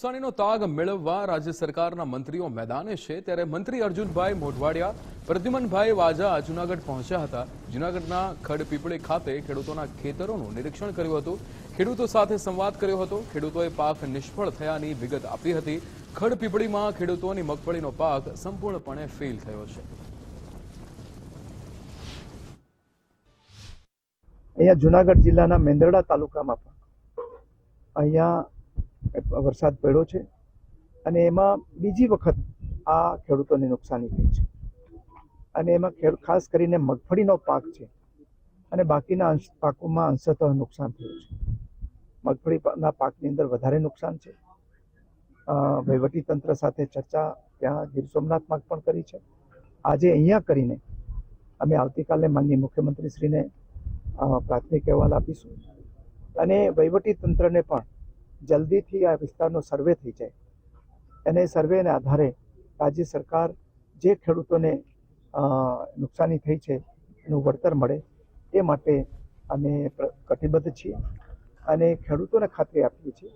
નુકસાનીનો તાગ મેળવવા રાજ્ય સરકારના મંત્રીઓ મેદાને છે ત્યારે મંત્રી અર્જુનભાઈ મોઢવાડિયા, પ્રદ્યુમનભાઈ વાજા જુનાગઢ પહોંચ્યા હતા. જુનાગઢના ખડપીપળી ખાતે ખેડૂતોના ખેતરોનું નિરીક્ષણ કર્યું હતું. ખેડૂતો સાથે સંવાદ કર્યો હતો. ખેડૂતોએ પાક નિષ્ફળ થયાની વિગત આપી હતી. ખડપીપળીમાં ખેડૂતોની મગફળીનો પાક સંપૂર્ણપણે ફેલ થયો છે. અહીંયા જુનાગઢ જિલ્લાના મેંદરડા તાલુકામાં પણ. અહીંયા વરસાદ પડ્યો છે અને એમાં બીજી વખત આ ખેડૂતોને નુકસાની થઈ છે. અને એમાં ખાસ કરીને મગફળીનો પાક છે અને બાકીના પાકોમાં અંશતઃ નુકસાન થયું છે. મગફળીના પાકની અંદર વધારે નુકસાન છે. વહીવટીતંત્ર વહીવટી તંત્ર સાથે ચર્ચા ત્યાં ગીર સોમનાથમાં પણ કરી છે. આજે અહીંયા કરીને અમે આવતીકાલે માનનીય મુખ્યમંત્રીશ્રીને પ્રાથમિક અહેવાલ આપીશું. અને વહીવટી તંત્રને પણ જલ્દીથી આ વિસ્તારનો સર્વે થઈ જાય. અને સર્વેને આધારે રાજ્ય સરકાર જે ખેડૂતોને નુકસાની થઈ છે, એનું વળતર મળે એ માટે અમે કટિબદ્ધ છીએ અને ખેડૂતોને ખાતરી આપીએ છીએ.